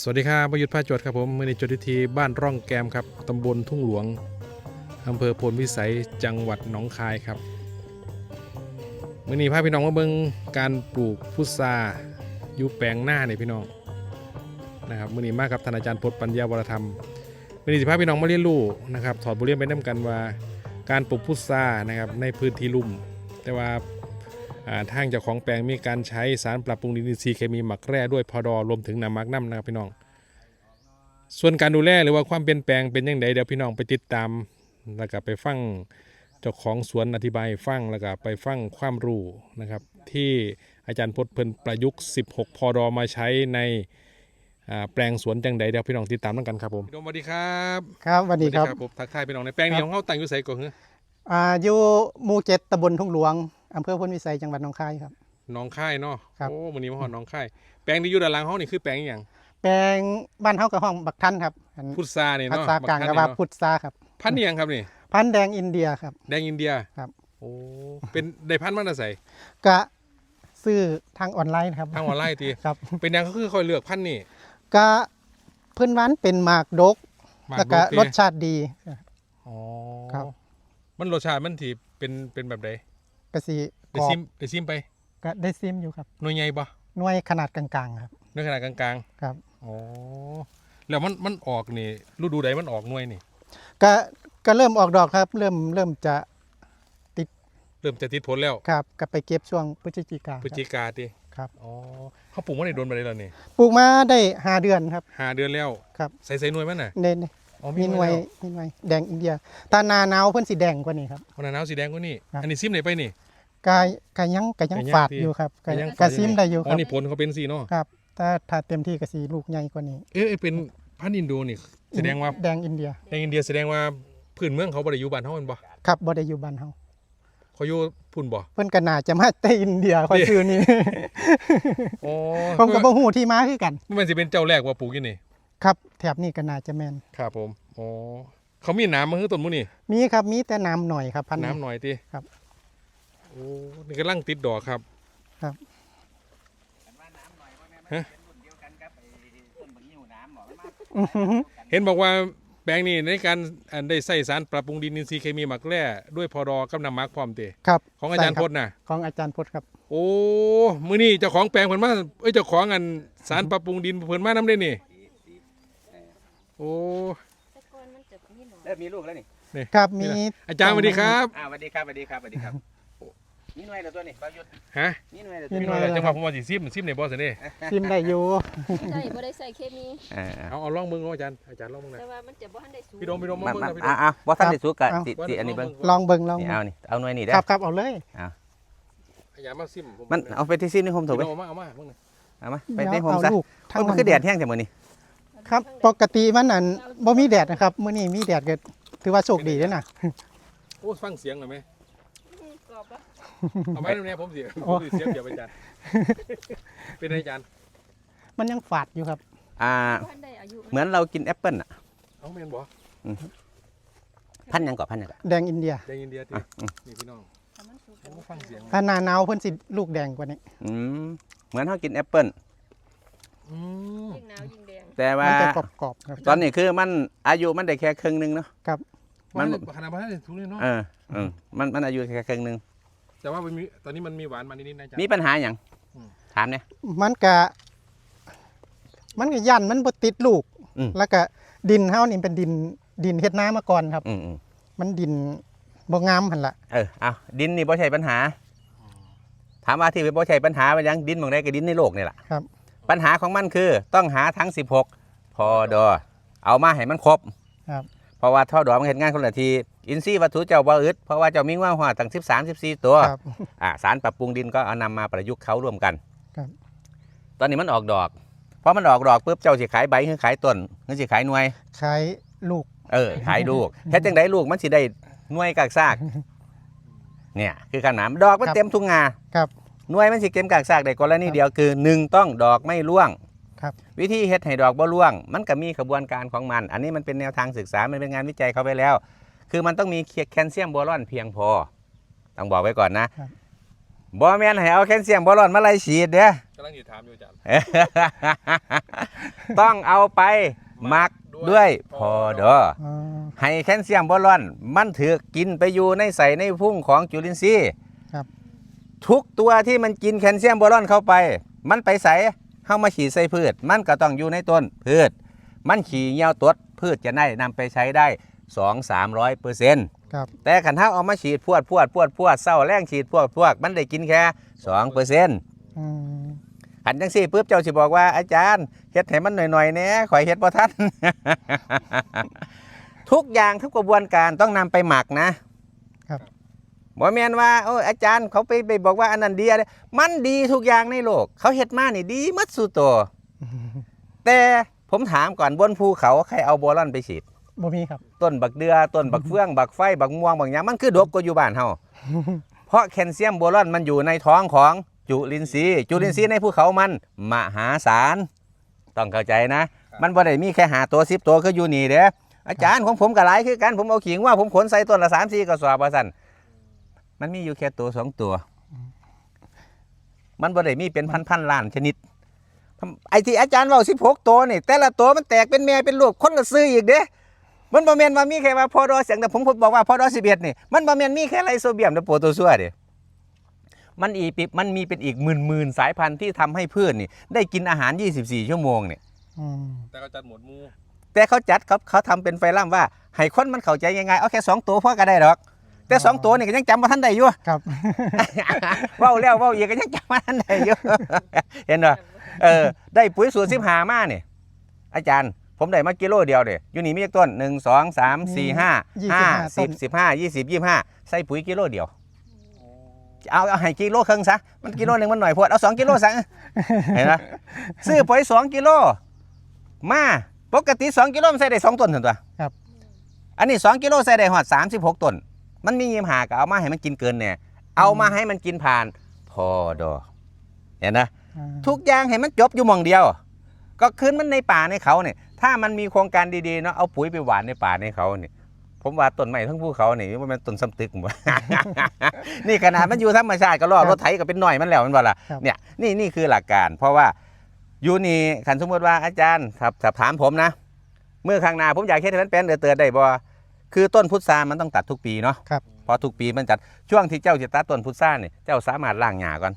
สวัสดีครับประยุทธ์พาจวดครับผมมือในจดทิธีบ้านร่องแกมครับตำบลทุ่งหลวงอำเภอพลวิสัยจังหวัดหนองคายครับมือนี้พาพี่น้องมาเบิ่งการปลูกพุทราอยู่แปลงหน้าเนี่ยพี่น้องนะครับมือนี้มากครับท่านอาจารย์พจน์ปัญญาวรธรรมมือนี้สิพาพี่น้องมาเรียนรู้นะครับถอดบทเรียนไปน้กันว่า การปลูกพุทรานะครับในพื้นที่ลุ่ม แต่ว่า ทางเจ้าของแปลงมีการใช้สารปรับปรุงดินอินทรีย์เคมีหมักแร่ด้วยพอดอรวมถึงน้ำมักน้ำนะครับพี่น้อง ส่วนการดูแลหรือว่าความเปลี่ยนแปลงเป็นยังไงเดี๋ยวพี่น้องไปติดตามแล้วก็ไปฟังเจ้าของสวนอธิบายให้ฟังแล้วก็ไปฟังความรู้นะครับ ที่อาจารย์พจน์เพิ่นประยุกต์ 16 พอดอมาใช้ในอ่าแปลงสวนจังใดเดี๋ยวพี่น้องติดตามกันครับผมพี่ดมสวัสดีครับครับสวัสดีครับผมทักทายพี่น้องในแปลงนี้ของเขาตั้งอยู่ไสก่อนเหรออ่าอยู่หมู่เจ็ดตำบลทุ่งหลวง อำเภอพลวิสัยจังหวัดหนองคายครับหน้องค่ายเนาะครับ โอ้มื้อนี้มาฮอดหน้องค่ายแปลงที่อยู่ด้านหลังเฮานี่คือแปลงอหย่างแปลงบ้านเฮากับห้องบักทันครับอันพุทรานี่ภาเนาะษากลางบัก็ทันว่านี่เนาะพุทราครับ พันธุ์อิหยังครับนี่พันธุ์แดงอินเดียครับ แดงอินเดียครับ โอ้เป็นได้พันธุ์มาแต่ไสกะซื้อทางออนไลน์นะครับทางออนไลน์ทีครับเป็นยังก็คือคอยเลือกพันธุ์นี่กะเพื่อนหวานเป็นหมากดกหมากแล้วก็ดกติรสชาติดี อ๋อครับ มันรสชาติมันที่เป็นเป็นแบบใด กะสีได้กรอซิบมได้ซิมไปก็ได้ซิมอยู่ครับ หน่วยใหญ่ปะหน่วยขนาดกลางๆครับหน่วยขนาดกลางครับๆอ๋อแล้วมันมันออกนี่ฤดูใดมันออกหน่วยนี่ ก็ก็เริ่มออกดอกครับ เริ่มเริ่มจะเริ่มจะติดผลแล้วครับก็ไปเก็บช่วงพฤศจิกาพฤศจิกาติครับอ๋อเขาปลูกมาในโดนมาได้แล้วนี่ปลูกมาได้ห้าเดือนครับห้าเดือนแล้วครับใส่ใส่หน่วยมันน่ะเน้นอ๋อมีหน่วยแล้วมีหน่วยแดงอินเดียตาหนาหนาวเพิ่นสีแดงกว่านี้ครับวันหนาวสีแดงกว่านี่ครับอันนี้ซิมไหนไปนี่ กายกายยังกายยังกายยังฝาดที่อยู่ครับกายกายยังกายฝาดอยู่ซิมได้อยู่อ๋คอรับนี่ผลเขาเป็นสีเนาะครับถ้าถ้าเต็มที่ก็สีลูกใหญ่กว่านี้เอ๊ะเอ๊ะเป็นพันธุ์อินโดนี่แสดงว่าแดงอินเดียแดงอินเดียแสดงว่าพื้นเมืองเขาบริยุบันเฮาแมันบ่ครับบ่ได้อยู่บ้านเฮาเขาอยู่พุ่นบ่เพิ่นก็น่าจะมาแต่อินเดียคอยชื่อนี้อ๋อผมก็บ่ฮู้ที่มาคือกันมันสิเป็นเจ้าแรกว่าปลูกอยู่นี่ครับแถบนี้ก็น่าจะแม่นครับผมอ๋อเขามีน้ำมาคือต้นมูนี่มีครับมีแต่น้ำหน่อยครับพันธุ์น้ำหน่อยติครับโอ้นี่กำลังติดดอกครับ ครับฮะ อื้อหือเห็นบอกว่าแปลงนี้ในการอันได้ใส่สารปรับปรุงดินอินทรีย์เคมีหมักแร่ด้วยพอดอกับน้ำหมักพร้อมติครับของอาจารย์ใช่พคบจน์น่ะของอาจารย์พจน์ครับ โอ้มื้อนี้เจ้าของแปลงเพิ่นมาเอ้ยเจ้าของอันสารปรับปรุงดินเพิ่นมานำได้นี่ โอ้ แต่ก่อนมันจะมีหนอน เริ่มมีลูกแล้วนี่นี่ครับมีอาจารย์สวัสดีครับ อ่าสวัสดีครับสวัสดีครับสวัสดีครับ นี่หน่วยแล้วตัวนี่ประยุทธ์ฮะนี่หน่วยแล้วมีพี่หน้น่อวยยจังหวะผมว่าสิซิมซิมในบ่ซั่นนี่ซิมได้อยู่ใช่บ่ได้ใส่เคมีอ่าเอาเอาลองมึงเนาะอาจารย์อาจารย์ลองมึงหน่อยแต่ว่ามันจะบ่ทันได้สูงพี่โดมพี่โดมมามาเบิ่งมานะพี่โดอ่ามอ่าว่าท่านได้สุกกะเอาติติอันนี้เบิ่งลองเบิ่งลองนี่เบิ่งเอานี่เอาหน่วยนี่ได้ครับครับเอาเลยอย่ามาซิมผมันเอาไปที่ซิมนี่ผมถูกไหมเอามาเอามาเบิ่งหน่อยเอามาไปเดี๋ยวที่ผมเอาซะลูกทั้งมันคือแดดแห้งจังมื้อนี้ครับปกติมันนั่นบ่มีแดดนะครับมื้อนี้มีแดดก็ถือว่าโชคดีเด้อนะโอ้ฟังเสียงหน่อยไหมอืมกรอบปะ เอาไว้ตรงนี้ผมเสียโอ้ผมสิเสียงเดี๋ยวไปอาจารย์เป็นไงอาจารย์มันยังฝาดอยู่ครับ อ่าบ่ทันได้อายุเหมือนเรากินแอปเปิ้ลอะ เอาแม่นบ่พันธุ์หยังก่อพันธุ์หยังก่อแดงอินเดียแดงอินเดียติอะอืมนี่พี่น้องถ้ามันสุกโอ้ฟังเสียงถ้าหน้าหนาวเพิ่นสิลูกแดงกว่านี้ อืมเหมือนเฮากินแอปเปิ้ลอืมยิ่งหนาวยิ่งแดงแต่มัว่านจะกรอบๆครับ ตอนนี้คือมันอายุมันได้แค่ครึ่งหนึงเนาะ มัมันนขนาดพันธุ์ถูกเลยเนาะเออเออมันมันอายุแค่ครึ่งหนึง แต่ว่ามันมีตอนนี้มันมีหวานมานิดๆนะอาจารย์ มีปัญหาหยังอืม ถามเนี่ย มันก็มันก็ยันมันบ่ติดลูก อืม แล้วก็ดินเฮานี่เป็นดินดินเฮ็ดนามาก่อนครับ อืมอืมมันดินบ่งามหั่นล่ะ เออเอาดินนี่บ่ใช่ปัญหา ถามว่าที่บ่ใช่ปัญหาเป็นหยังดินบางได้ก็ดินในโลกนี่แหละครับ ปัญหาของมันคือต้องหาทั้ง 16 พอดอ เอามาให้มันครบครับ เพราะว่าท่อดอมันเห็นงานคนละที อินทรีย์วัตถุเจ้าบ่อึดเพราะว่าเจ้ามีว่าหัวตั้ง13 14 ตัวครับ อ่าสารปรับปรุงดินก็เอานำมาประยุกต์เขาร่วมกันครับ ตอนนี้มันออกดอกพอมันออกดอกปุ๊บเจ้าสิขายใบหรือขายต้นหรือสิขายหน่วย ขายลูก เออ ขายลูก เฮ็ดจังไดลูกมันสิได้หน่วยกากซาก เนี่ย คือขนามดอกมันครับ เต็มทุ่งนาครับ หน่วยมันสิเก็มกากซากได้กรณีเดียวคือหนึ่งต้องดอกไม่ร่วง ครับ วิธีเฮ็ดให้ดอกบ่ร่วง มันก็มีกระบวนการของมัน อันนี้มันเป็นแนวทางศึกษา มันเป็นงานวิจัยเขาไปแล้ว คือมันต้องมีแคลเซียมบอรอนเพียงพอ ต้องบอกไว้ก่อนนะครับบอแมนให้เอาแคลเซียมบอรอนมาไล่ฉีดเด้อกำลังอยู่ถามอยู่อาจารย์ต้องเอาไปหมักด้วยพอดออ๋อให้แคลเซียมบอลอน มันถือกินไปอยู่ในใส่ในพุ่งของจุลินทรีย์ครับทุกตัวที่มันกินแคลเซียมบอลอนเข้าไป มันไปใส่ เข้ามาฉีดใส่พืช มันก็ต้องอยู่ในต้นพืช มันขี่เหี่ยวตดพืชจะได้นำไปใช้ได้ 2 3 0 0เปอร์เซ็นต์ครับแต่ขันเท้าเอามาฉีดพวดพวดพวดพวดเศร้าแรงฉีดพวดพวดมันได้กินแค่2เปอร์เซ็นต์อืมขันจังสี่ปุ๊บเจ้าสิบอกว่าอาจารย์เฮ็ดให้มันหน่อยๆแหน่ข่อยเฮ็ดบ่ทันทุกอย่างทุกกระบวนการต้องนำไปหมักนะครับ บ่แม่นว่าโอ้ยอาจารย์เขาไปไปบอกว่าอันนั้นดีอะไรมันดีทุกอย่างในโลก เขาเฮ็ดมานี่ดีหมัดสุดตัวแต่ผมถามก่อนบนภูเขาใครเอาโบอลอนไปฉีดบ่มีครับ ต้นบักเดือต้นบักเฟืองบักไฟบักม่วงบักหยังมันคือดกกว่าอยู่บ้านเฮาเพราะแคลเซียมโบรอนมันอยู่ในท้องของจุลินทรีย์จุลินทรีย์ในภูเขามันมหาศาลต้องเข้าใจนะ มันบ่ได้มีแค่หาตัวสิบตัวคืออยู่นี่เด้ออาจารย์ของผมก็หลายคือกันผมเอาขิงว่าผมขนใส่ต้นละสามสี่กระสอบว่าสั่น มันมีอยู่แค่ตัวสองตัว มันบ่ได้มีเป็นพันพันๆล้านชนิด ไอ้ที่อาจารย์เว่าสิบหกตัวนี่ แต่ละตัวมันแตกเป็นแม่เป็นลูกคนละซื้ออีกเด้มันบ่แม่นว่ามีแค่ว่าพอดอเสียงแต่ผมพูดบอกว่าพอดอสิบเอ็ดนี่มันบ่แม่นมีแค่ไลโซเบียมและโปรโตซัวเด้มันอีปิบมันมีเป็นอีกหมื่นหมื่นๆสายพันธุ์ที่ทำให้พืชนี่ ได้กินอาหาร 24 ชั่วโมงเนี่ยอืมแต่ก็จัดหมวดหมูแต่เขาจัดเขาเขาทำเป็นไฟล่ำว่าให้คนมันเข้าใจยังไงเอาแค่สองตัวพอก็ได้ดอก แต่สองตัวนี่ก็ยังจำมาท่านได้อยู่ครับ เว้าแล้วเว้าอีกก็ยังจำมาท่านได้อยู่ เห็นบ่เออ ได้ปุ๋ยสูตรสิบหามาเนี่ยอาจารย์ ผมได้มากิโลเดียวเด้อยู่นี่มีกี่ต้นหนึ่งสองสามสี่ห้ายี่ห้าสิบห้าต้สินบสิบห้ายี่สิบยี่ห้าใส่ปุ๋ยกิโลเดียว เอาเอาให้กิโลครึ่งซะมันกิโลหนึ่งมันหน่อยพอดเอาสองกิโลซะเห็นไหมซื้อปุ๋ยสองกิโลมาปกติสองกิโลมันใส่ได้สองต้นถึงตัวครับ อันนี้สองกิโลใส่ได้หอดสามสิบหกต้น มันมียิมหาก็เอามาให้มันกินเกินเนี่ยเอามาให้มันกินผ่าน พอดอเห็นนะอ่าทุกอย่างให้มันจบอยู่หมองเดียว ก็คืนมันในป่าในเขาเนี่ยถ้ามันมีโครงการดีๆเนาะเอาปุ๋ยไปหวานในป่าในเขาเนี่ยผมว่าต้นไม้ทั้งภูเขาเนี่ยมันเป็นต้นสำตึกหมดนี่ขนาดมันอยู่ธรรมชาติก็รอดรถไถก็เป็นหน่อยมันแล้วมันบ่ล่ะครับเนี่ยนี่นี่คือหลักการ เพราะว่าอยู่นี่ขันสมมติว่าอาจารย์ครับถ้าถามผมนะเมื่อข้างหน้าผมอยากเฮ็ดให้มันเป็นเดือดเตือนได้บ่ คือต้นพุทรามันต้องตัดทุกปีเนาะครับพอทุกปีมันจัดช่วงที่เจ้าจะตัดต้นพุทราเนี่ยเจ้าสามารถล้างหญ้าก่อน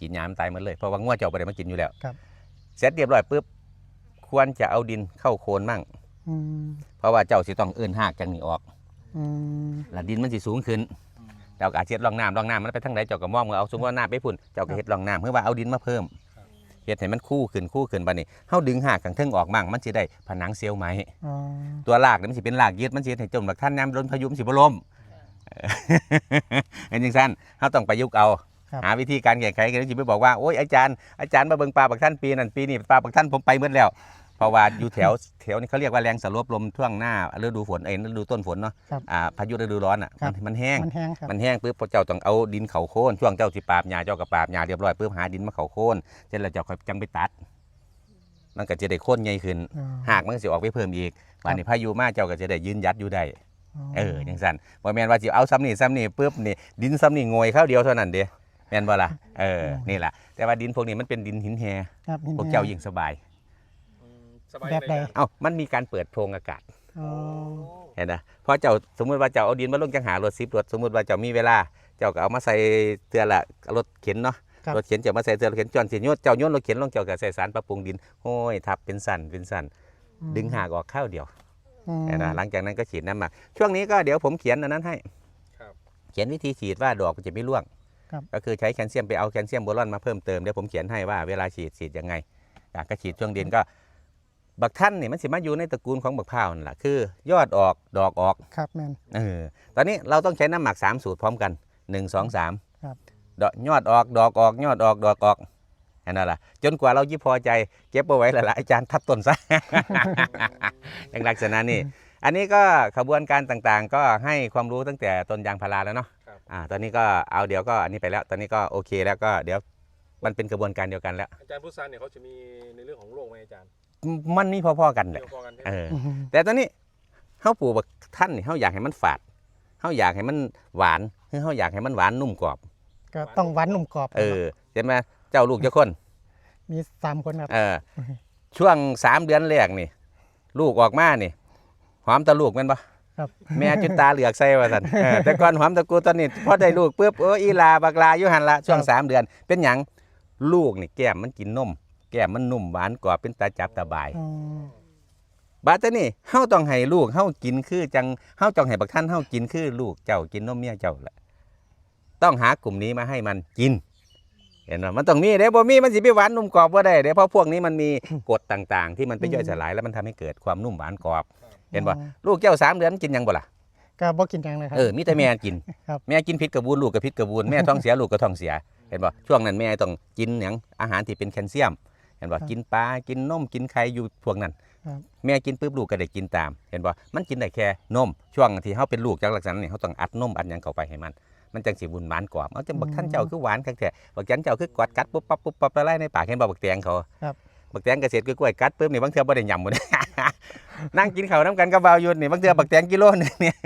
กินหญ้ามันตายหมดเลยเพราะว่างัวเจ้าไปได้มากินอยู่แล้วครับ เสร็จเรียบร้อยปุ๊บควรจะเอาดินเข้าโคนมั่งอืมเพราะว่าเจ้าสิต้องเอื้นหากจังนี้ออก อืมแล้วดินมันสิสูงขึ้น เจ้าก็อาจจะเฮ็ดร่องน้ำร่องน้ำมันไปทางไหนเจ้าก็มองมือเอาสมมติว่าน้ำไปพุ่น เจ้าก็เฮ็ดร่องน้ำเพื่อว่าเอาดินมาเพิ่ม เฮ็ดให้มันคู่ขึ้นคู่ขึ้นบัดนี้เฮาดึงหากข้างเทิงออกมั่งมันสิได้ผนังเซลล์ไหมอ๋อตัวรากเนี่ยมันสิเป็นรากยืดมันสิเฮ็ดให้จมหลักท่านน้ำล้นพายุมันสิบ่ล่มเห็นจังซั่นเฮาต้องประยุกต์เอาครับหาวิธีการแก้ไขกันสิไปบอกว่าโอ้ยอาจารย์อาจารย์มาเบิ่งปลาบักท่านปีนั้นปีนี้ปลาบักท่านผมไปหมดแล้วเพ ราะว่าอยู่แถวแถวนี้เขาเรียกว่าแรงสลบลมช่วงหน้าฤดูฝนเอ้ยฤดูต้นฝนเนาะครับอ่าพายุฤดูร้อนอะครับ มันมันแห้ง มันแห้งครับ มันแห้งปุ๊บพอเจ้าต้องเอาดินเขาโค่นช่วงเจ้าสิปราบหญ้าเจ้าก็ปราบหญ้าเรียบร้อยปุ๊บหาดินมาเขาโค่นเสร็จแล้วเจ้าค่อยจังไปตัด มันก็จะได้โค่นใหญ่ขึ้น อ๋อ หากมันก็สิออกไปเพิ่มอีกวันนี้พายุมาเจ้าก็จะได้ยืนยัดอยู่ได้ เออจังซั่นบ่แม่นว่าสิเอาซ้ำนี่ซ้ำนี่ปุ๊บนี่ดินซ้ำนี่โงยข้าวเดียวเท่านั้นเด้แม่นบ่ล่ะเออนี่ล่ะแต่ว่าดินพวกนี้มันเป็นดินหินแฮครับหินพวกแห้งเจ้ายิ่งสบายสบาย แบบใดเอ้ามันมีการเปิดโพรงอากาศอ๋อเห็นนะเพราะเจ้าสมมุติว่าเจ้าเอาดินมาลงจังหารถซิบรถสมมุติว่าเจ้ามีเวลา เจ้าก็เอามาใส่เตือละรถเข็นเนาะครับรถเข็นเจ้ามาใส่เตือรถเข็นจอนสิโยนเจ้าโยนรถเข็นลงเจ้าก็ใส่สารปรับปรุงดินโอ้ยทับเป็นสันเป็นสันดึงหากออกข้าวเดียวอืมเห็นนะหลังจากนั้นก็ฉีดน้ำหมักช่วงนี้ก็เดี๋ยวผมเขียนอันนั้นให้ครับเขียนวิธีฉีดว่าดอกมันจะไม่ร่วงครับก็คือใช้แคลเซียมไปเอาแคลเซียมโบรอนมาเพิ่มเติมเดี๋ยวผมเขียนให้ว่าเวลาฉีดฉีดยังไงอะก็ฉีดช่วงเดือนก็ บักท่านนี่มันสิมาอยู่ในตระกูลของบักพร้าวนั่นแหละคือยอดออกดอกออกครับแมน เออตอนนี้เราต้องใช้น้ำหมัก3สูตรพร้อมกัน1 2 3ครับ ดอกยอดออกดอกออกยอดออกดอกออกอันนั้นล่ะ จนกว่าเรายี่พอใจเก็บเอาไว้แล้วล่ะอาจารย์ทับต้นซะ อย่างลักษณะนี้ อันนี้ก็ขบวนการต่างๆ ก็ให้ความรู้ตั้งแต่ต้นยางพาราแล้วเนาะครับ อ่า ตอนนี้ก็เอาเดี๋ยวก็อันนี้ไปแล้ว ตอนนี้ก็โอเคแล้วก็เดี๋ยวมันเป็นกระบวนการเดียวกันแล้ว อาจารย์พุทธานเนี่ยเขาจะมีในเรื่องของโรคไหมอาจารย์ มันนี่พอๆกันแหละเกี่ยวพอกันใช่ไหมเอออืมแต่ตอนนี้เฮาปลูกบักท่านนี่เฮาอยากให้มันฝาดเฮาอยากให้มันหวานคือเฮาอยากให้มันหวานนุ่มกรอบ ก็ต้องหวานหนุ่มกรอบเออใช่ไหมเจ้าลูกเจ้าคนมีสามคนครับเออช่วงสามเดือนแรกนี่ ลูกออกมานี่หอมแตะลูกแม่นปะครับแม่จุดตาเหลือกใส่ว่าสันเออแต่ก่อนหอมตะกูตอนนี้พอได้ลูกปุ๊บโอ้อีลาบักลาอยู่หันละช่วงครับสามเดือน เป็นหยังลูกนี่แก้มมันกินนม แก้มมันนุ่มหวานกรอบเป็นตาจับตาบายอ๋อบาดแต่นี่เฮาต้องให้ลูกเฮากินคือจังเฮาต้องให้บักท่านเฮากินคือลูกเจ้ากินนมเมียเจ้าแหละต้องหากลุ่มนี้มาให้มันกิน เห็นไหมมันต้องมีเด้บ่มีมันสิไปหวานนุ่มกรอบบ่ได้เด้เพราะพวกนี้มันมีกรดต่างๆ ที่มันไปย่อยสลายแล้วมันทำให้เกิดความนุ่มหวานกรอบ เห็นบ่ลูกเจ้าสามเดือนกินหยังบ่ล่ะก็บ่กินหยังเลยครับ เออมีแต่แม่กิน ครับ แม่กินพิษกระบูนลูกก็พิษกระบูนแม่ท้องเสียลูกก็ท้องเสีย เห็นบ่ช่วงนั้นแม่ต้องกินหยังอาหารที่เป็นแคลเซียมเห็นบ่กินปลากินนมกินไข่อยู่พวกนั้นครับแม่กินปุ๊บลูกก็ได้กินตาม เห็นบ่มันกินได้แค่นมช่วงที่เฮาเป็นลูกจากลักษณะนี้เฮาต้องอัดนมอัดหยังเข้าไปให้มัน มันจังสิบุญหวานกรอบเอาจังบักท่านเจ้าคือหวานคักแท้บักจันเจ้าคือกอดกัดปุ๊บปั๊บปุ๊บปั๊บละลายในปากเห็นบ่บักแตงเขาครับบักแตงเกษตรกล้วยๆกัดปุ๊บนี่บางเทื่อบ่ได้ยำบ่ได้นั่งกินข้าวน้ำกันกับบ่าวยุทธนี่บางเทื่อบักแตงกิโลนึงเนี่ย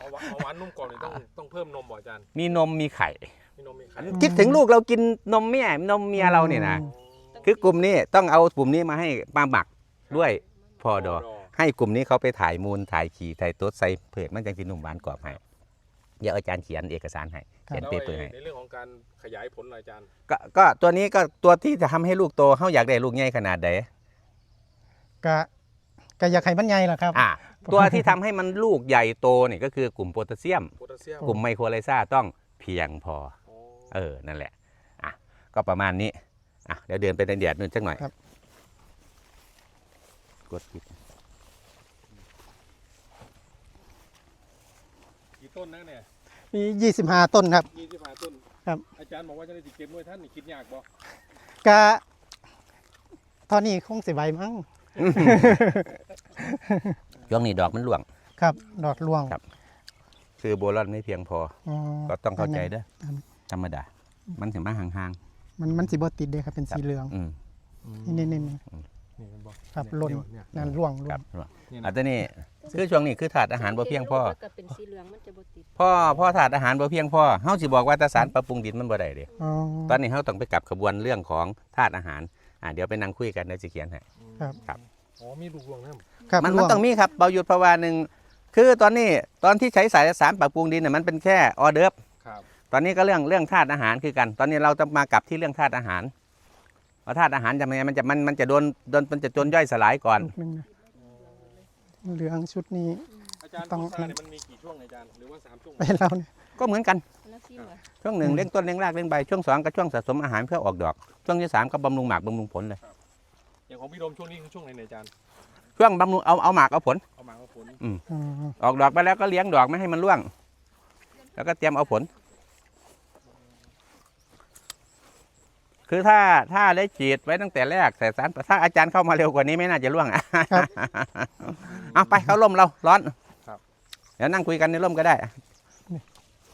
เอาหวานนุ่มกรอบนี่ต้องต้องเพิ่มนมบ่อาจารย์มีนมมีไข่มีนมมีไข่คิดถึงลูกเรากินนมเมียนมเมียเราเนี่ยนะ คือกลุ่มนี้ต้องเอากลุ่มนี้มาให้มาหมักด้วยพอดอให้กลุ่มนี้เขาไปถ่ายมูลถ่ายขี่ถ่ายตัวใส่เผือกมันจังสิหนุ่มหวานกรอบให้เดี๋ยวอาจารย์เขียนเอกสารให้เขียนแล้วเปเปอร์ไอ้ให้ในเรื่องของการขยายผลล่ะอาจารย์ก็ก็ตัวนี้ก็ตัวที่จะทำให้ลูกโตเขาอยากได้ลูกใหญ่ขนาดใดก็ก็อยากให้มันใหญ่ล่ะครับอะตัวที่ทำให้มันลูกใหญ่โตเนี่ยก็คือกลุ่มโพแทสเซียมโพแทสเซียมกลุ่มไมโครไลซาต้องเพียงพออ๋อเออ นั่นแหละ อะ ก็ประมาณนี้ อะเดี๋ยวเดินไปในเดียดนู่นสักหน่อยครับ กดปิดกี่ต้นนะเนี่ยมี 25 ต้นครับ ยี่สิบห้าต้นครับ อาจารย์บอกว่าจะได้สิเก็บด้วยท่านนี่คิดยากบ่ก็ตอนนี้คงสิไหวมั้งช่วงนี้ดอกมันหลวง ครับ ดอกล่วงครับ คือโบรอนไม่เพียงพออ๋อก็ต้องเข้าใจเด้อครับธรรมดา มันถึงมาห่าง มันมันสิบ่ติดเด้ครับเป็นสีเหลืองๆอืมนี่นี่นี่นี่มันบอกครับเยหล่นเนี่ยนั่นล่วงล่ควรับงเนี่ยอันะนนี้คือช่วงนี้คือถาดอาหารบ่เพียงพอก็เป็นสีเหลืองมันจะบ่ติดพ่อพ่อถาดอาหารบ่เพียงพอเฮาสิบอกว่าแตาสารปรับปรุงดินมันบ่ได้เด้อ๋อ ตอนนี้เฮาต้องไปกลับขบวนเรื่องของธาตุอาหารอ่าเดี๋ยวไปนั่งคุยกันเดี๋ยวสิเขียนให้ ครับอ๋อมีลูกรวงน้ครับมันล่มันวงต้องมีครับเบาหยุดเพราะว่าหนึ่งคือตอนนี้ตอนที่ใช้สายสารปรับปรุงดินน่ะมันเป็นแค่ออเดิร์ฟำครับ ตอนนี้ก็เรื่องเรื่องธาตุอาหารคือกัน ตอนนี้เราจะมากลับที่เรื่องธาตุอาหารเพราะธาตุอาหารจะมันมันจะมันมันจะโดนโดนมันจะจนย่อยสลายก่อนหนึ่งนะเหลืองชุดนี้ อาจารย์ต้องพุทราเนี่ยมันมีกี่ช่วงอาจารย์หรือว่าสามช่วงไปแล้วเนี่ยก็เหมือนกันแล้วซิมเหรอช่วงหนึ่งเลี้ยงต้นเลี้ยงรากเลี้ยงใบช่วงสองก็ช่วงสะสมอาหารเพื่อออกดอก ช่วงที่สามก็บำรุงหมากบำรุงผลเลยอย่างของพี่โดมช่วงนี้คือช่วงไหนเนี่ยอาจารย์ช่วงบำรุงเอาเอาหมากเอาผล เอามาเอาผลอ๋อออกดอกไปแล้วก็เลี้ยงดอกไม่ให้มันร่วง แล้วก็เตรียมเอาผล คือถ้าถ้าได้ฉีดไว้ตั้งแต่แรกแต่สารถ้าอาจารย์เข้ามาเร็วกว่านี้ไม่น่าจะร่วงเอาไปเข้าร่มเราร้อนเดี๋ยวนั่งคุยกันในร่มก็ได้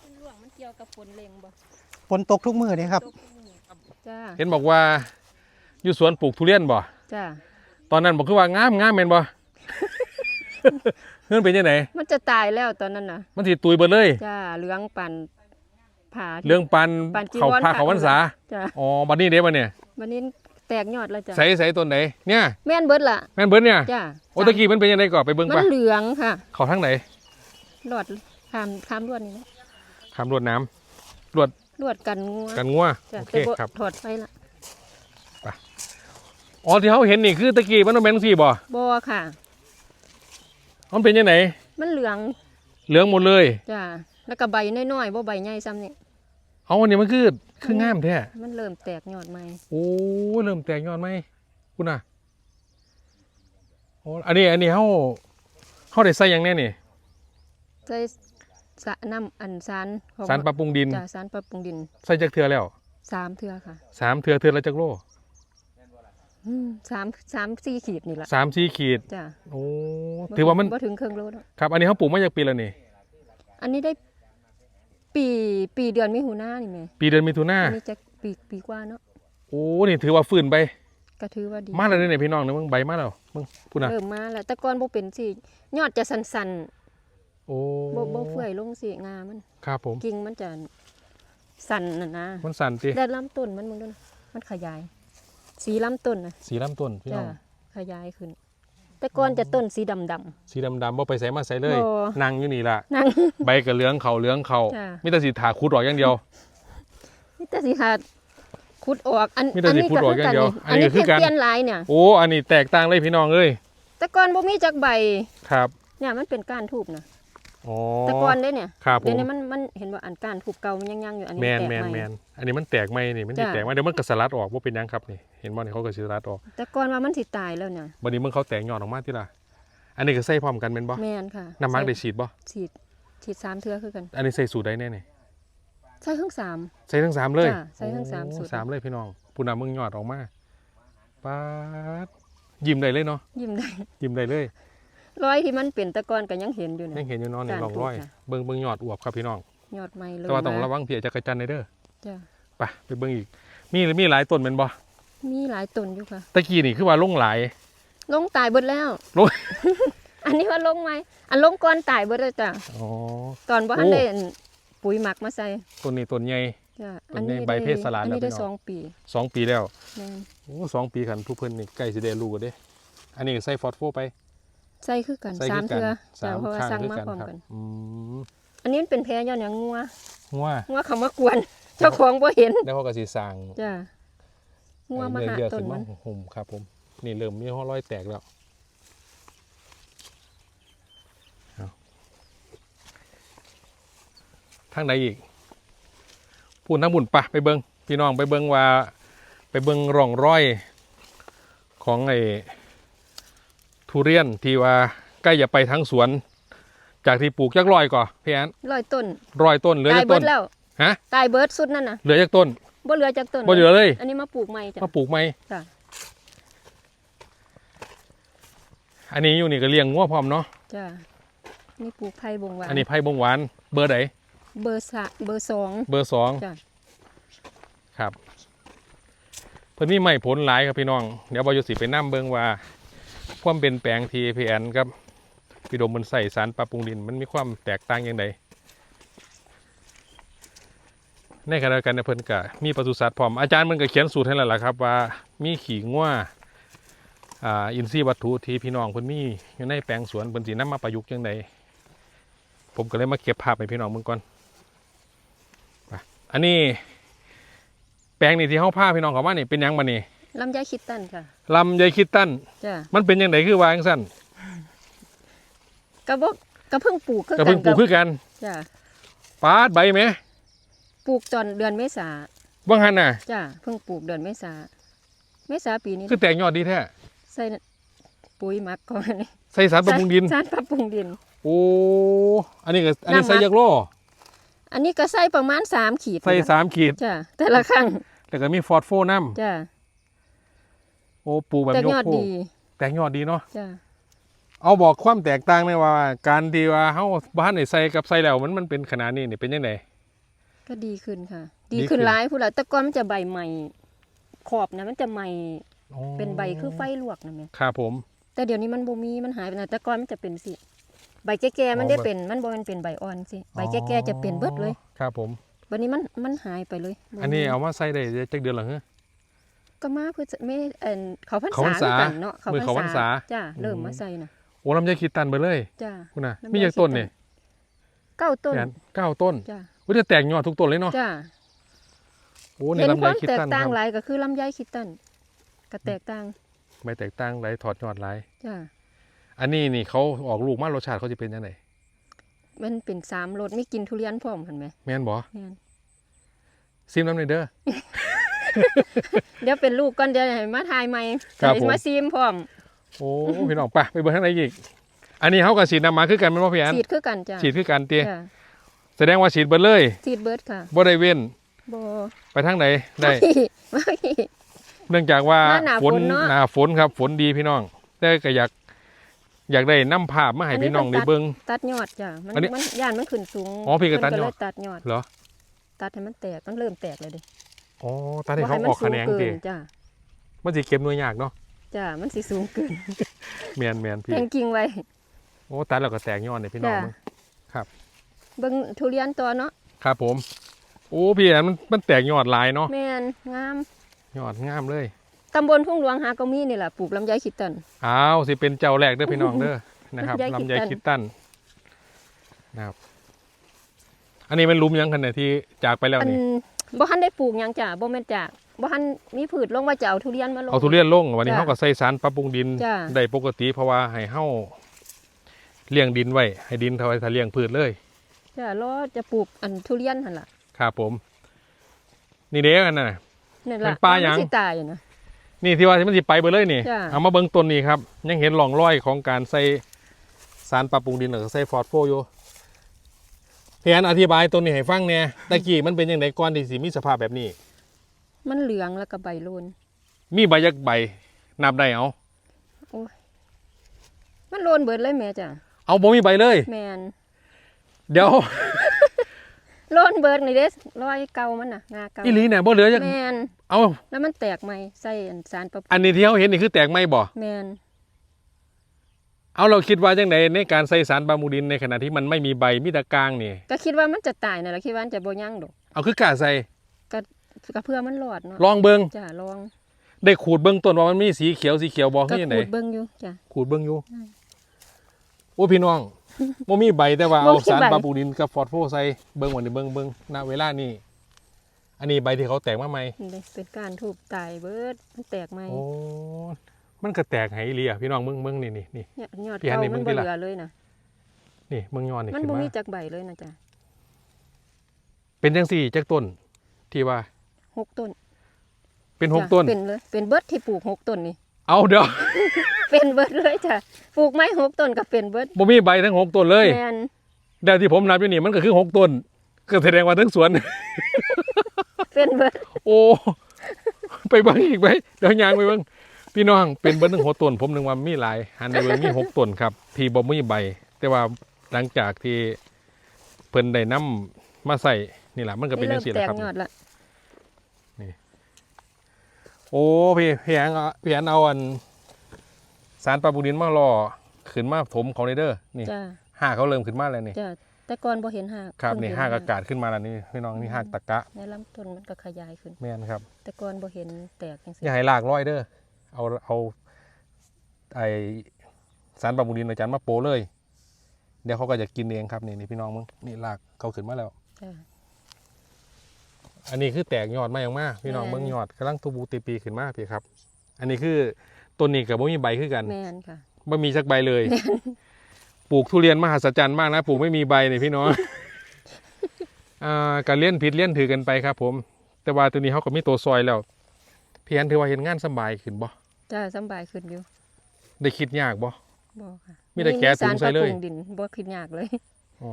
มันร่วงมันเกี่ยวกับฝนแรงบ่ฝนตกทุกมือเลยครับตกมือจ้าเห็นบอกว่าอยู่สวนปลูกทุเรียนบ่ จ้าตอนนั้นบอกคือว่างามงามแม่นบ่เฮือนเป็นยังไงมันจะตายแล้วตอนนั้นน่ะ มันสิตุยเบิดเลย จ้าเหลืองปัน ผ่าเรื่องปันปันจีเขาวรพาเขาวันษาจ้าอ๋อบัดนี้เด้บ่เนี่ยวันนี้แตกยอดแล้วจ้าใส่ใส่ต้นไหนเนี่ยแม่นเบิดล่ะแม่นเบิดเนี่ยจ้าโอตะกี้มันเป็นยังไงก่อนไปเบิ่งมันปะเหลืองค่ะเขาทางไหนหลอดข้ามข้ามรวดนี่นะข้ามรวดน้ำรวดกันงัวกันงัวจ้าโอเคแต่บ่ครับถอดไปละอ๋อที่เขาเห็นนี่คือตะกี้มันต้องเป็นจังซี่บ่บ่ค่ะ มันเป็นยังไงมันเหลืองเหลืองหมดเลยจ้า แล้วก็ใบน้อยๆบ่ใบใหญ่ซ้ำนี่เอาอันนี้มันคือคืองามแท้มันเริ่มแตกยอดใหม่โอ้เริ่มแตกยอดไหมคุณน่ะโอ้อันนี้อันนี้เขาเขาได้ใส่หยังแน่นี่ใส่สะน้ำอันสารของสารปรับปรุงดินจ้าสารปรับปรุงดิน ใส่จักเทือแล้วสามเทือค่ะสามเทือเทือละจักโลอืมสามสามสี่ขีดนี่ละสามสี่ขีดจ้าโอ้ถือว่ามันบ่ถึงเครื่องโลดอกครับ อันนี้เขาปลูกมาจากปีแล้วนี่ อันนี้ได้ ปีปีเดือนมิถุนายนนี่แหม่ปีเดือนมิถุนาอันนี้จะปีปีกว่าเนาะโอ้นี่ถือว่าฟื้นไปก็ถือว่าดีมาแล้วเนี่ยพี่น้องเนี่ยมึงใบมาแล้วมึงพูดนะเริ่มมาแล้วแต่ก่อนบ่เป็นสิยอดจะสั่นโอ้ๆบ่บ่เฟื่อยลงสิงามันครับผม กิ่งมันจะสั่นน่ะนะมันสั่นติแต่ลำต้นมันมึงดูนะมันขยาย สีลำต้นน่ะสีลำต้นพี่น้จ้าองขยายขึ้น แต่ก่อนจะต้นสีดำสีดำๆบ่ไปใส่มาใส่เลย บ่นั่งอยู่นี่ล่ะๆนั่ง ใบกับเหลืองเขาเหลืองเขาจ้ะ มีแต่สีถาคุดออกอย่างเดียว นี่แต่สิหาขุดออกอันมีแต่สิขุดออกอย่างเดียวอัอันนนี้นี้ก็คือเพี้ยนกันเปลี่ยนหลายเนี่ย โอ้อันนี้แตกต่างเลยพี่น้องเอ้ยแต่ก่อนบ่มีจักใบครับ เนี่ยมันเป็นก้านทูบนะ อ๋อแต่ก่อนเด้เนี่ยครับผเดี๋ยวมนี้มันมันเห็นว่าอันก้านทูบเก่ามันยังยังอยู่อันนี้แมนแตกแมนใหแมม่นอันนี้มันแตกไหมนี่มันสิจ้ะ แตกไหมเดี๋ยวมันก็สลัดออกว่าเป็นหยังครับนี่เห็นบ่นี่เขาก็สิสลัดออกแต่ก่อนว่ามันสิตายแล้วเนี่ยบัดนี้มึงเขาแตกยอดออกมาที่ล่ะอันนี้ก็ใส่พร้อมกันเป็นบ่แม่นค่ะน้ำมักได้ใส่ฉีดบ่ฉีดฉีดสามเทื่อคือกัน อันนี้ใส่สูตรได้แน่นี่ใช่เครื่องสาม ใส่ทั้งสามเลยจ้ะใส่ทั้งสามโอ้สูตรสามเลยพี่น้องผู้นำมึงยอดออกมาป๊าดยิ้มได้เลยเนาะยิ้มได้ ยิ้มได้เลย รอยที่มันเป็นแตะกอนก็ยังเห็นอยู่ยัเนี่ยงเห็นอยู่เนาะในการร่องรอยปลูกค่ะเบิ่งเบิ่งยอดอวบครับพี่น้อง ยอดไม้เลยแต่ว่าต้องมาระวังเพียจักรจันทร์ในเด้อจ้ะไปไปเบิ่งอีก มีมีหลายต้นเป็นบ่ มีหลายต้นอยู่ค่ะ ตะกี้นี่คือว่าลงหลาย ลงตายเบิดแล้วลง อันนี้ว่าลงไหมอันลงก่อนตายเบิดแล้วจ้ะอ๋อ ตอนบ่ทันโอ้ได้อันปุ๋ยหมักมาใส่ต้นนี้ต้นใหญ่จ้ะต้นนี้ใบเพศสลัดอันนี้แล้วได้พี่น้องสองปีสองปีแล้วแม่นโอ้สองปีขันผู้เพิ่นนี่ใกล้สิได้ลูกแล้วเด้ อันนี้ก็ใส่ฟอสโฟไป ใส่คือกันใส่สามคือกัเทื่อสามจ้ะเพราะว่าข้างสั่งคือมากันพร้อมครับกัน อืมอันนี้มันเป็นแพรย้อนหยังงัวงัวงัวเขามากวน เจ้าของบ่เห็นแล้วเขาก็สิสร้างจ้ะงัวมาหาเยอะๆต้ขึ้นนมัมานห่มครับ ผม นี่เริ่มมีห้อรอยแตกแล้วเอาทางใดอีกพูดทั้งบุญปะไปเบิงพี่น้องไปเบิงว่า ไปเบิงร่องรอย ของไอ้ ทุเรียนที่ว่าใกล้จะไปทั้งสวน จากที่ปลูกจักร้อยก่อนพี่แอนร้อยต้นร้อยต้นเหลือตายจักเบิต้ดนแล้ว ฮะตายเบิดสุดนั่นน่ะเหลือจักต้นบ่เหลือจักต้นบ่เหลือเลยอันนี้มาปลูกใหม่จ้ะมาปลูกไหมจ้ะอันนี้อยู่นี่ก็เลี้ยงงัวพร้อมเนาะจ้ะนี่ปลูกไผ่บงหวานอันนี้ไผ่บงหวานเบอร์ไหนเบอร์สะเบอร์สอง เบอร์สองจ้ะ ครับเพิ่นมีไม่ผลหลายครับพี่น้องเดี๋ยวบอยสิไปนั่เบิ่งว่า ความเป็นแปลงทีพีแอนครับพี่ดมมันใส่สารปรับปรุงดิน มันมีความแตกต่างอย่างไรในขณะเดียวกันเนี่ยเพิ่นก็มีปศุสัตว์พร้อมอาจารย์มันก็เขียนสูตรให้แล้วล่ะครับ ว่ามีขี่งัวอ่าอินทรีย์วัตถุที่พี่น้องเพิ่นมีอยู่ในแปลงสวนเพิ่นสินำมาประยุกต์จังไดผมก็เลยมาเก็บภาพให้พี่น้องเบิ่งก่อนไปอันนี้แปลงนี่ที่เฮาพาพี่น้องเขามานี่เป็นยังมานี่ ลำไยคิดตันค่ะลำไยคิดตั้นจ้ะมันเป็นยังไงคือว่าจังซั่นก็บ่ก็เพิ่งปลูกคือก็เพิ่งปลูกคือกันจ้ะปาดใบไหมปลูกตอนเดือนเมษาว่างหันน่ะจ้ะเพิ่งปลูกเดือนเมษาเมษาปีนี้คือแตกยอดดีแท้ใส่ปุ๋ยหมักก่อนนี่ใส่สารบำรุงดินสารปรับปรุงดิน โอ้อันนี้ก็อันนี้น้ำมักใส่ยักโลอันนี้ก็ใส่ประมาณสามขีดใส่สามขีดจ้ะแต่ละครั้งแล้วก็มีฟอสโฟน้จ้ะำโอ้ปลูกแบบแต่ยกยอดโคดีแตกยอดดีเนาะจ้ะเอาบอกความแตกต่างเลยว่า การที่ว่าเฮาบ้านไหนใส่กับใส่แล้วมันมันเป็นขนาดนี้นี่เป็นยังไง ก็ดีขึ้นค่ะ ดีดีขึ้ขึ้นน หลายผู้ละแต่ก่อนมันจะใบใหม่ขอบนะมันจะใหม่อ๋อเป็นใบคือไฟลวกนะแม่ครับผม แต่เดี๋ยวนี้มันบ่มีมันหายไปแล้วแต่ก่อนมันจะเป็นสิใบแก่ๆมันอ๋อได้แบบเป็นมันบ่แมันเป็นใบอ่อนสิใบแก่ๆจะเป็นเบิดเลย ครับผม วันนี้มันมันหายไปเลยบ่อันนี้มีเอามาใส่ได้จักเดือนหรอฮะ ก็มาเพื่อจะไม่เอ็นเขาพรรเขาพรษารษาคือกันเนาะมื้อเขาพรรษาจ้าเริ่มอืมมาใส่นะโอ้ลำไยคิดตันไปเลยจ้าคุณน่ะลำไยมีจากต้นคิดตันนี่เก้าต้นแผนเก้าต้นจ้าว่าจะแตกยอดทุกต้นเลยเนาะจ้าโอ้นี่เห็นลำคไยวามคิดแตกตันคต่างรับหลายก็คือลำไยคิดตันก็แตกต่างไม่แตกต่างหลายถอดยอดหลายจ้าอันนี้นี่เขาออกลูกมารสชาติเขาจะเป็นยังไงมันเป็นสามรสมีกินทุเรียนพร้อมกันไหมแม่นบ่แม่นซิมน้ำในอยเด้อ เดี๋ยวเป็นลูกก่อนเดี๋ยวให้มาทายใหม่ครับให้ผม มาซีมพร้อมโอ้พี่น้องไปะไปเบิ่งข้างในอีก อันนี้เขากับฉีดน้ำมาคือกันแม่นบ่พี่แอนฉีดคือกันจ้าฉีดคือกันเตี้ยจ้าแสดงว่าฉีดเบิดเลยฉีดเบิร์ดค่ะบ่ได้เว้นบ่ไปทางไหนได้ไม่เนื่องจากว่าหน้าฝฝนนเนอะหน้าฝนครับฝนดีพี่น้องแต่ก็อยาก อยากได้น้ำภาพมาให้อันนี้พี่น้องเพิ่ได้นตัดเบิ่ง ตัดยอดจ้ามันอันนี้มันย่านมันขึ้นสูงอ๋อพี่ก็ตัดเพิ่นยอดเลยตัดยอด เหรอ ตัดให้มันแตกมันเริ่มแตกเลยดิ อ๋อตอนที่เขาบ่อให้อกสูคะงแนนเกิตินจ้ามันสิเก็บหน่วยยากเนาะจ้ามันสิสูงเกินแม่นแม่นพี่แทงกิ่งไว้โอ้ตัดแล้วก็แตกยอดเนี่ยพี่น้องจ้ะมึงเบิ่งทุเรียนตัวเนาะครับผม โอ้พี่แอนมันมันแตกยอดหลายเนาะแม่นงามยอดงามเลยตำบลทุ่งหลวงหาก็มีนี่แหละปลูกลำไยคิดตันอ้าวสิเป็นเจ้าแรกเด้อพี่น้องเด้อนะครับลำลำไยไยคิคิดดตัตันนนะครับอันนี้มันหลุมยังขนาดที่จากไปแล้วอันนี่ บ่ทันได้ปลูกหยังจ้ะบ่แม่นจากบ่ทันมีพืชลงว่าจะเอาทุเรียนมาลง เอาทุเรียนลงวันนี้จ้ะเขาก็ใส่สารปรับปรุงดินจ้ะ ได้ปกติเพราะว่าให้เฮาเลี้ยงดินไว้ให้ดินเท่าไว้ถ้าเลี้ยงพืชเลย จ้ะรอจะปลูกอันทุเรียนหั่นล่ะครับผม นี่เด้กันน่ะ นั่นเป็ล่ะนปลาหยัง มันสิตายนะ นี่ที่ว่าที่มันสิไปเบดเลยนี่จ้ะ เอามาเบิ่งต้นนี้ครับ ยังเห็นร่องรอยของการใส่สารปรับปรุงดินหรือใส่ฟอสโฟอยู่ เพียนอธิบายต้นนี้ให้ฟังเนี่ยตะกี้มันเป็นยังไงก่อนที่สิมีสภาพแบบนี้ มันเหลืองแล้วก็ใบโลนมีใบยักใบนับได้เอามันโลนเบิดเลยแม่จ้ะเอาบ่มีใบเลย แม่นเดี๋ยวโลนเบิดนี่เด้รอยเก่ามันน่ะงาเก่าอีหลีเนี่ยบ่เหลือจักแม่นเอาแล้วมันแตกใหม่ใส่อันสารปรับอันนี้ที่เขาเห็นนี่คือแตกไหมบ่แม่น เอาเราคิดว่าจังไดในการใส่สารปรับปรุงดินในขณะที่มันไม่มีใบมีแต่กลางนี่ ก็คิดว่ามันจะตายนั่นแหละคิดว่ามันจะบ่ยั่งดอกเอาคือกล้าใส่ก็เพื่อมันรอดเนาะลองเบิ่งจ้ะลองได้ขูดเบิ่งต้นว่ามันมีสีเขียวสีเขียวบ่ก็คือจังไดขูดเบิ่งอยู่จ้ะ ขูดเบิ่งอยู่อืม โอ้พี่น้องบ่มีใบแต่ว่าบ่เอามีสารใบปรับปรุงดินกับฟอสโฟใส่เบิ่งวันนี้เบิ่งเบิ่งณเวลานี้อันนี้ใบที่เขาแตกมาใหม่นี่เลยเป็นการถูกตายเบิดมันแตกใหม่โอ้ มันก็แตกให้อีหลีอะพี่น้องเบิ่งเบิ่งนี่นี่นี่ เนี่ยยอดพี่หันเก่านี่มันมึบ่งติเหล่ะลือเลยนะนี่เบิ่งย้อนนี่มันขึ้นบ่มามีจักใบเลยนะจ้ะเป็นจังสี่จักต้น ที่ว่าหกต้นเป็นหกจ้ะต้น เป็นเลยเป็นเบิดที่ปลูกหกต้นนี่ เอาเดี๋ยว เป็นเบิดเลยจ้ะปลูกไม้หกต้นก็เป็นเบิดบ่มีใบทั้งหกต้นเลยแม่นเดี๋ยวที่ผมนับอยู่นี่มันก็คือหกต้น ก็แสดงว่าทั้งสวน เป็นเบิดโอ้ ไปเบิ่งอีกไหมเดี๋ยวยางไปเบิ่ง พี่น้องเป็นเบิ้ลหนึ่งหกต้นผมนึกว่ามีหลายหันในเบิ่งมีหกต้นครับที่บ่มีใบ แต่ว่าหลังจากที่เพิ่นได้นำมาใส่นี่แหละมันก็เป็นนี่จัเริ่งมซี่แหแตละกครับยอดละโอ้พี่พี่แอนเอาพี่แอนเอาอัน สารปลาบูดินมาล่อขึ้นมาถมเขาในเด้อนี่จ้ะห้าเขาเริ่มขึ้นมาแล้วนี่ จ้ะแต่ก่อนบ่เห็นหากครับเพิ่งนี่เห็ห้ากอากาศขึ้นมาแล้วนี่พี่น้องนี่ห้ากตะกะในลำต้นมันก็ขยายขึ้น แม่นครับ แต่ก่อนบ่เห็นแตกจังซี่อย่าให้ลากร้อยเด้อ เอาเอาไอสารปรับปรุงดินอาจารย์มาโปะเลย เดี๋ยวเขาก็จะกินเองครับนี่นี่พี่น้องมึงนี่ลากเขาขึ้นมาแล้ว จ้ะ อันนี้คือแตกยอดมาอย่างมากพี่น้องแม่นเบิ่งยอดกำลังตูบูตีปีขึ้นมาพี่ครับ อันนี้คือต้นนี้กับบ่มีใบคือกันแม่นค่ะ บ่มีสักใบเลย ปลูกทุเรียนมหัศจรรย์มากนะปลูกไม่มีใบนี่พี่น้อง อ่าการเลี้ยนผิดเลี้ยนถือกันไปครับ ผม แต่ว่าตัวนี้เขาก็มีตัวซอยแล้วพี่แอนถือว่าเห็นงานสำบายขึ้นบ่ จ้ะสำบายขึ้นอยู่ได้คิดยากบ่ บ่ค่ะมีแต่แกะถุงใส่เลยสารปรับปรุงดินบ่คิดยากเลย อ๋อ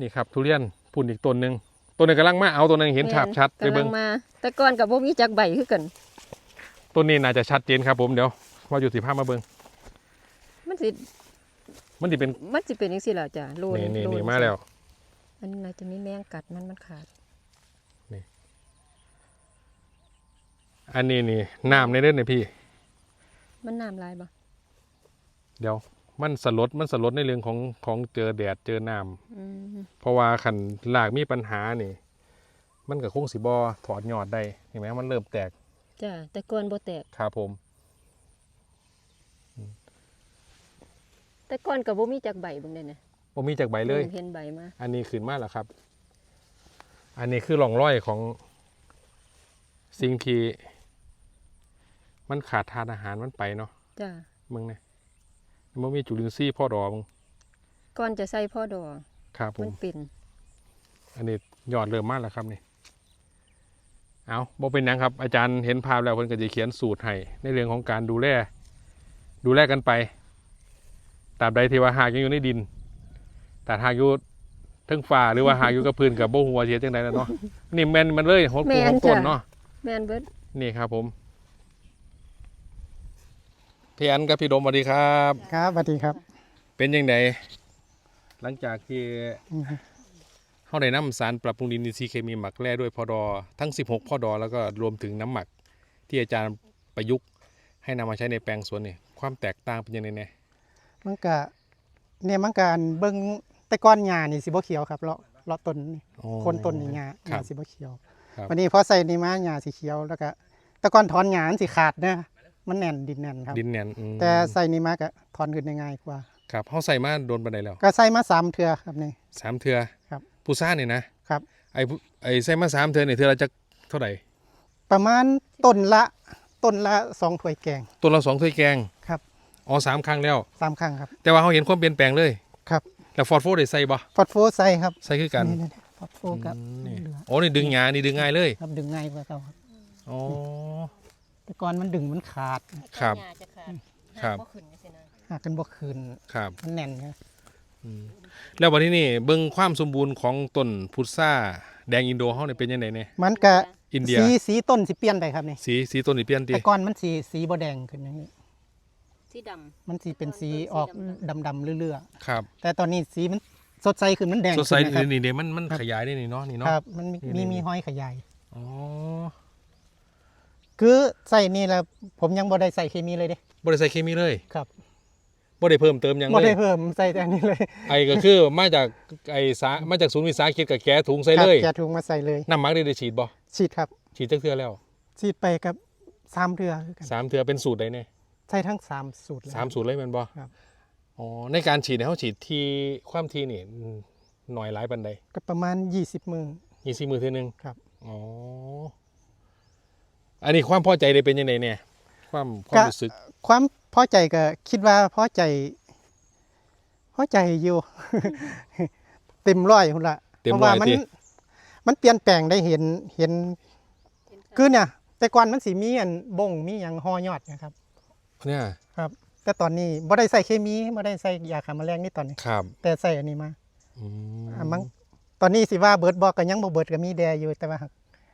นี่ครับ ทุเรียนพุ่นอีกต้นหนึ่งต้นหนึงกำลังมาเอาตัวหนึงเห็นฉาบชัดไปกำลัเบิ้งงมา แต่ก่อนกับบ่มีจักใบคือกัน ต้นนี้น่าจะชัดเจนครับ ผมเดี๋ยวว่าอยู่สิภาพมาเบิ้งมันสิ มันดิเป็นมันสิเป็นจังซี่ล่ะจ้ะโลนนี่นี่โลนี่มาแล้ว อันนี้น่าจะมีแมงกัดมันมันขาด อันนี้นี่น้ำในเล่นนี่พี่ มันน้ำลายบ่เดี๋ยว มันสลดมันสลดในเรื่องของของเจอแดดเจอน้อืมำเพราะว่าขันหลากมีปัญหานี่ มันกับคงสีบอถอดยอดได้เห็นไหมมันเริ่มแตกจ้ะแต่ก่อนบ่แตก ครับผม แต่ก่อนกับบ่มีจักใบเบิ่งได้นะผมมีจากใบเลย เห็นใบมาอันนี้ขึ้นมาแล้วครับ อันนี้คือร่องรอยของสิ่งที่ มันขาดทานอาหารมันไปเนาะจ้ะมึงเนี่ยมันมีจุลินทรีย์พ่อดอมึงก่อนจะใส่พ่อดอกครับผมัมนเป็นอันนี้ยอดเริ่มมากแล้วครับนี่เอาบ่เป็นหยังครับ อาจารย์เห็นภาพแล้วเพิ่นก็จะเขียนสูตรให้ในเรื่องของการดูแลดูแลกันไปตราบใดที่ว่าหากยังอยู่ในดินแต่หากอยู่เทั้งฟ้าหรือว่าหากอยู่กับพื้นกับโบหัวาเสียจังใดแล้วเนาะนี่แมนมันเลยหดปูหดต้นเนาะแม่นเบิดนี่ครับผม พี่อันกับพี่โดมสวัสดีครับ ครับสวัสดีครับ เป็นยังไงหลังจากที่อือฮึเขาได้นำสารปรับปรุงดินอินทรีย์เคมีหมักแร่ด้วยพอดอทั้ง 16พอดอแล้วก็รวมถึงน้ำหมักที่อาจารย์ประยุกต์ ให้นำมาใช้ในแปลงสวนนี่ความแตกต่างเป็นยังไงเนี่ยมันก็เนี่ยมันก็อันเบิ่งแต่ก้อนหญ้านี่สิบ่เขียวครับเลาะเลาะต้นนี่อ๋อคนต้นนี่หญ้าหครัญ้าบสิบ่เขียวครับวันนี้พอใส่นี่มาหญ้าสีเขียวแล้วก็แต่ก่อนถอนหญ้ามันสิขาดนะ มันแน่นดินแน่นครับ ดินแน่นอืมแต่ใส่นี่มาก็ถอนขึ้นได้ง่ายกว่า ครับเฮาใส่มาโดนปานใดแล้วก็ใส่มาสามเทื่อครับนี่ สามเทื่อครับ ผู้ซ่านี่นะครับ ไอ้ผู้ไอ้ใส่มาสามเทื่อนี่เทื่อละจักเท่าไหร่ประมาณต้นละต้นละสองถ้วยแกงตัวละสองถ้วยแกงครับอ๋อสามครั้งแล้ว สามครั้งครับ แต่ว่าเขาเห็นความเปลี่ยนแปลงเลยครับแล้วฟอร์ดโฟได้ใส่บ่ฟอสโฟใส่ครับใส่คือกันนี่ๆๆฟอสโฟกับอืมนี่เหลือโอ้นี่ดึงหยานี่ดึงง่ายเลยครับดึงง่ายกว่าเก่าครับอ๋อ แต่ก่อนมันดึงมันขาดครับหญ้าจะขาดครับหาบ่ขึ้นจังซี่นะหากันบ่คืนครับมันแน่นครับอืมแล้ววันนี้นี่เบิ่งความสมบูรณ์ของต้นพุทราแดงอินโดเฮานี่เป็นยังไงเนี่ยมันก็อินเดีย สีสีต้นสิเปลี่ยนไปครับนี่สีสีต้นนี่เปลี่ยนติแต่ก่อนมันสีสีบ่แดงขึ้นอย่างนี้สีดำ มันสีเป็นสีออกดำๆเรื่อยครับๆแต่ตอนนี้สีมันสดใสขึ้นมันแดงสดใสขึ้นนะครับ นี่นี่มันมันครับ ขยายได้นี่เนาะนี่เนาะครับมันมีนี่มีนี่มีห้อยขยายอ๋อ คือใส่นี่แหละผมยังบ่ได้ใส่เคมีเลยเด้บ่ได้ใส่เคมีเลยครับบ่ได้เพิ่มเติมหยังบ่เลได้ย เพิ่มใส่แต่อันนี้เลยไอ้ก็คือมาจากไอ้สามาจากศูนย์วิสาหกิจกับแกะถุงใส่เลยครับแกะถุงมาใส่เลยน้ำหมักได้ได้ฉีดบ่ฉีดครับฉีดจักเทื่อแล้วฉีดไปกับสามเทือคือกันสามเทื่อเป็นสูตรใดเนี่ยใส่ทั้งสามสูตรเลย สามสูตรเลยแม่นบ่ครับ อ๋อในการฉีดเนี่ยเฮาฉีดที่ความทีนี่หน่อยหลายปานใดก็ประมาณ 20 มือ20มือเทื่อนึงครับ อ๋อ อันนี้ความพอใจได้เป็นยังไงเนี่ย ความความรู้สึก ความพอใจก็คิดว่าพอใจพอใจอยู่ เต็มร้อยพุ่นละเต็มเพราะร้อว่ายมันติมันเปลี่ยนแปลงได้เห็นเห็น คือเนี่ย แต่ก่อนมันสิมีอันบงมีหยังหอยอดนะครับ เนี่ยครับ แต่ตอนนี้บ่ได้ใส่เคมีบ่ได้ใส่ยาฆ่าแมลงนี่ตอนนี้ครับ แต่ใส่อันนี้มาอืมอะมั้งตอนนี้สิว่าเบิดบอกก็ยังบ่เบิดก็มีแดอยู่แต่ว่า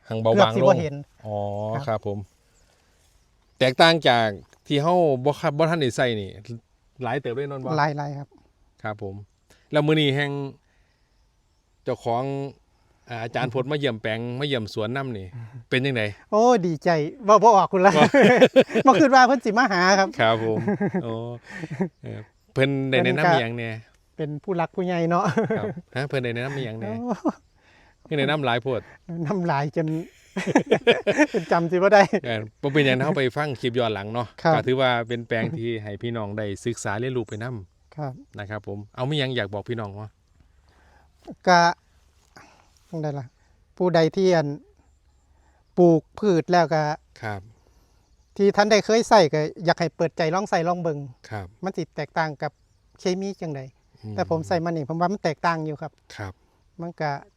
หังเบาเกือบบางสิลบ่งเห็นอ๋อครับครับผม แตกต่างจากที่เฮาบ่ครับบ่ทันได้ใส่นี่ หลายเติบเลยนอนบ่ลายลายครับ ครับผม แล้วมื้อนี้แห่งเจ้าของอ่าอาจารย์พลมาเยี่ยมแปลงมาเยี่ยมสวนน้ำนี่ เป็นยังไงโอ้ดีใจบ่บ่ออกคุณละบ่คิดว่าเพิ่นสิมาหาครับ ครับผมโอ้เออเพิ่นได้เพิ่แนะนนำก็อีหยังแหน่เป็นผู้รักผู้ใหญ่เนาะครับฮะเพิ่นได้แนะนำอีหยังแหน่โอ้คือแนะนำหลายโพดน้ำลายจนจนจำสิบ่ได้เออบ่เป็นหยังเฮาไปฟังคลิปย้อนหลังเนาะครับก็ถือว่าเป็นแปลงที่ให้พี่น้องได้ศึกษาเรียนรู้ไปนํครับนะครับ ผมเอามีหยังอยากบอกพี่น้องว่าก็จังไดล่ะผู้ใดที่อันปลูกพืชแล้วก็ครับ ที่ท่านได้เคยใส่ก็อยากให้เปิดใจลองใส่ลองเบิ่งครับ มันสิแตกต่างกับเคมีจังไดอืแต่ผมใส่มานี่ผมว่ามันแตกต่างอยู่ครับ ครับ มันก็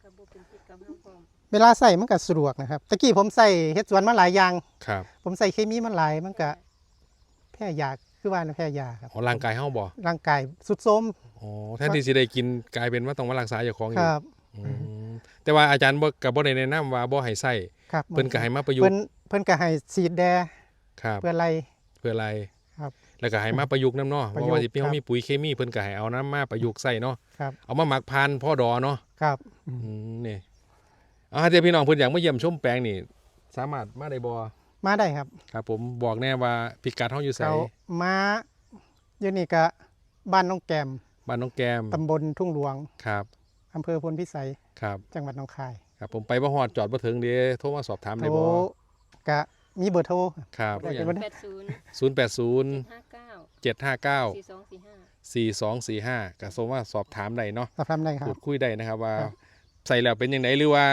ก็บ่ เป็นพิษกับเฮาพร้อมเวลาใส่มันก็สะดวกนะครับตะกี้ผมใส่เฮ็ดสวนมาหลายอย่าง ครับ ผมใส่เคมีมาหลายมันก็แพ้ยาคือว่านะแพ้ยาครับอ๋อร่างกายเฮาบ่ร่างกายสุดโทรมอ๋อแทนที่สิได้กินกลายเป็นว่าต้องมารักษาเจ้าของอคยู่รับ อืมแต่ว่าอาจารย์บ่ก็บ่ได้แนะนำว่าบ่ให้ใส่ครับเพิ่นก็ให้มาประยุกเพิ่นต์เพิ่นก็ให้สีดแดครับ เพื่ออะไร เพื่ออะไร ครับ แล้วก็ให้มาประยุกต์นํเนาะประเพยุกต์ราะว่าสิพี่ครัเฮาบมีปุ๋ยเคมีเพิ่นก็ให้เอาน้ำมาประยุกต์ใส่เนาะครับเอามาหมักพานพ่อดอเนาะครับ อืมนี่ อ่าเดี๋ยวพี่น้องเพิ่นอยากมาเยี่ยมชมแปลงนี่ สามารถมาได้บ่มาได้ครับครับ ผมบอกแน่ว่าพิกัดเฮาอยู่ไสเขามาอยู่นี่ก็บ้านน้องแกมบ้านน้องแก้มตำบลทุ่งหลวงครับอำเภอพลพิสัยครับ จังหวัดหนองคาย ครับ ผมไปบ่ฮอดจอดบ่ถึงเด้โทรมาสอบถามโทได้รบ่กะมีเบอร์โทร ครับได้อย่างบ่80 080 59 759 4245 4245ก็ส่งมาสอบถามได้เนาะสอบถามได้ครัพูบ ดคุยได้นะครับว่าครับ ใส่แล้วเป็นยังไงหรือว่า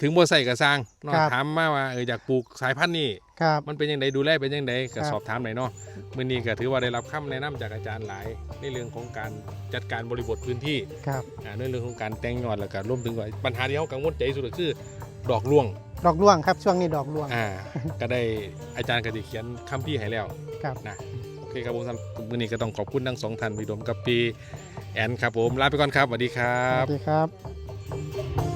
ถึงบ่ใส่ก็สร้างเนาะครับ ถามมาว่าเอออยากปลูกสายพันธุ์นี้ครับ มันเป็นยังไงดูแลเป็นยังไงครัก็บสอบถามหน่อยเนาะมื้อนี้ก็ถือว่าได้รับคำแนะนำจากอาจารย์หลาย ในเรื่องของการจัดการบริบทพื้นที่ครับอ่าในเรื่องของการแต่งยอดแล้วก็รวมถึงว่าปัญหาที่เฮากังวลใจที่สุดก็คือดอกร่วง ดอกร่วงครับช่วงนี้ดอกร่วง อ่า ก็ได้อาจารย์ก็ได้เขียนคัมภีร์ให้แล้วครับ นะโอเคครับผมสำหรับมื้อนี้ก็ต้องขอบคุณทั้งสองท่านพี่ดมกับพี่แอนครับผมลาไปก่อนครับสวัสดีครัสบ วัสดีครับครับ Thank you.